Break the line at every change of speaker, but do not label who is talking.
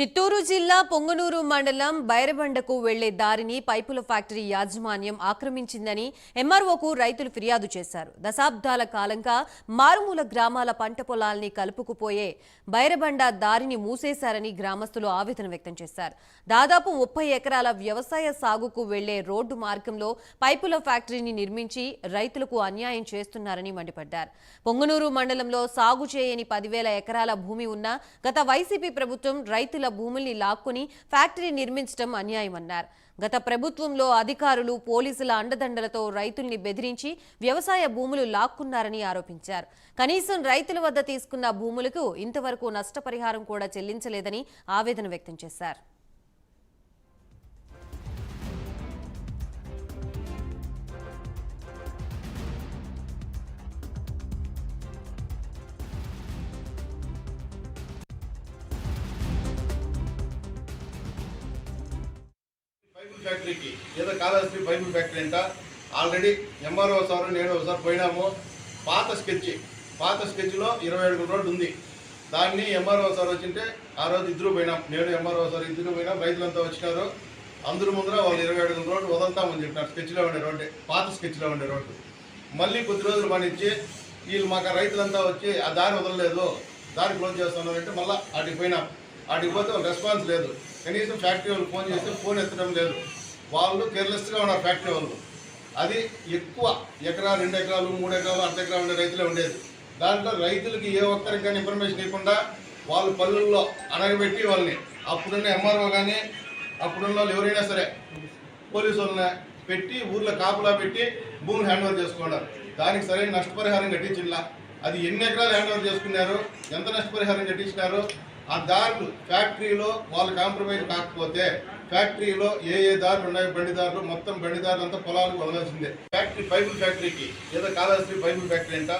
చిత్తూరు జిల్లా పొంగనూరు మండలం బైరబండకు వెళ్ళే దారిని పైపుల ఫ్యాక్టరీ యాజమాన్యం ఆక్రమించిందని ఎంఆర్ఓకు రైతులు ఫిర్యాదు చేశారు. దశాబ్దాల కాలంగా మారుమూల గ్రామాల పంట పొలాల్ని కలుపుకుపోయే బైరబండ దారిని మూసేశారని గ్రామస్తులు ఆవేదన వ్యక్తం చేశారు. దాదాపు ముప్పై ఎకరాల వ్యవసాయ సాగుకు వెళ్ళే రోడ్డు మార్గంలో పైపుల ఫ్యాక్టరీని నిర్మించి రైతులకు అన్యాయం చేస్తున్నారని మండిపడ్డారు. పొంగనూరు మండలంలో సాగు చేయని పదివేల ఎకరాల భూమి ఉన్నా గత వైసీపీ ప్రభుత్వం రైతుల భూముల్ని లాక్కుని ఫ్యాక్టరీ నిర్మించడం అన్యాయమన్నారు. గత ప్రభుత్వంలో అధికారులు పోలీసుల అండదండలతో రైతుల్ని బెదిరించి వ్యవసాయ భూములు లాక్కున్నారని ఆరోపించారు. కనీసం రైతుల వద్ద తీసుకున్న భూములకు ఇంతవరకు నష్టపరిహారం కూడా చెల్లించలేదని ఆవేదన వ్యక్తం చేశారు.
ఫ్యాక్టరీకి. ఏదో కాళహస్తి పైపు ఫ్యాక్టరీ అంట. ఆల్రెడీ ఎంఆర్ఓ సార్ నేను ఒకసారి పోయినాము. పాత స్కెచ్ పాత స్కెచ్లో ఇరవై అడుగుల రోడ్డు ఉంది. దాన్ని ఎంఆర్ఓ సార్ వచ్చింటే ఆ రోజు ఇద్దరు పోయినాం. నేను ఎంఆర్ఓ సార్ ఇద్దరు పోయినాం. రైతులంతా వచ్చినారు. అందరి ముందర వాళ్ళు ఇరవై అడుగుల రోడ్డు వదులుతామని చెప్పినారు. స్కెచ్లో ఉండే రోడ్డు పాత స్కెచ్లో ఉండే రోడ్డు. మళ్ళీ కొద్ది రోజులు పనిచ్చి వీళ్ళు మాకు రైతులంతా వచ్చి ఆ దారి వదలలేదు. దారి క్లోజ్ చేస్తున్నారంటే మళ్ళీ ఆడికి పోయినాం. ఆడికి పోతే రెస్పాన్స్ లేదు. కనీసం ఫ్యాక్టరీ వాళ్ళు ఫోన్ చేస్తే ఫోన్ ఎత్తడం లేదు. వాళ్ళు కేర్లెస్గా ఉన్నారు ఫ్యాక్టరీ వాళ్ళు. అది ఎక్కువ ఎకరా రెండు ఎకరాలు మూడు ఎకరాలు అర్ధ ఎకరాలు ఉండే రైతులే ఉండేది. దాంట్లో రైతులకి ఏ ఒక్కరికి కానీ ఇన్ఫర్మేషన్ ఇవ్వకుండా వాళ్ళు పల్లెల్లో అనగబెట్టి వాళ్ళని అప్పుడున్న ఎంఆర్ఓ కానీ అప్పుడున్న వాళ్ళు ఎవరైనా సరే పోలీసు వాళ్ళని పెట్టి ఊర్లో కాపులా పెట్టి భూమిని హ్యాండ్ ఓవర్ చేసుకున్నారు. దానికి సరైన నష్టపరిహారం కట్టించిలా. అది ఎన్ని ఎకరాలు హ్యాండ్ ఓవర్ చేసుకున్నారు ఎంత నష్టపరిహారం కట్టించినారు ఆ దారులు ఫ్యాక్టరీలో వాళ్ళు కాంప్రమైజ్ కాకపోతే ఫ్యాక్టరీలో ఏ ఏ దారులు ఉన్నాయి బండిదారులు మొత్తం బండిదారులు అంతా పొలాలకు వదలాల్సిందే. ఫ్యాక్టరీ బైబుల్ ఫ్యాక్టరీకి. ఏదో కాళహస్తి బైబుల్ ఫ్యాక్టరీ అంట.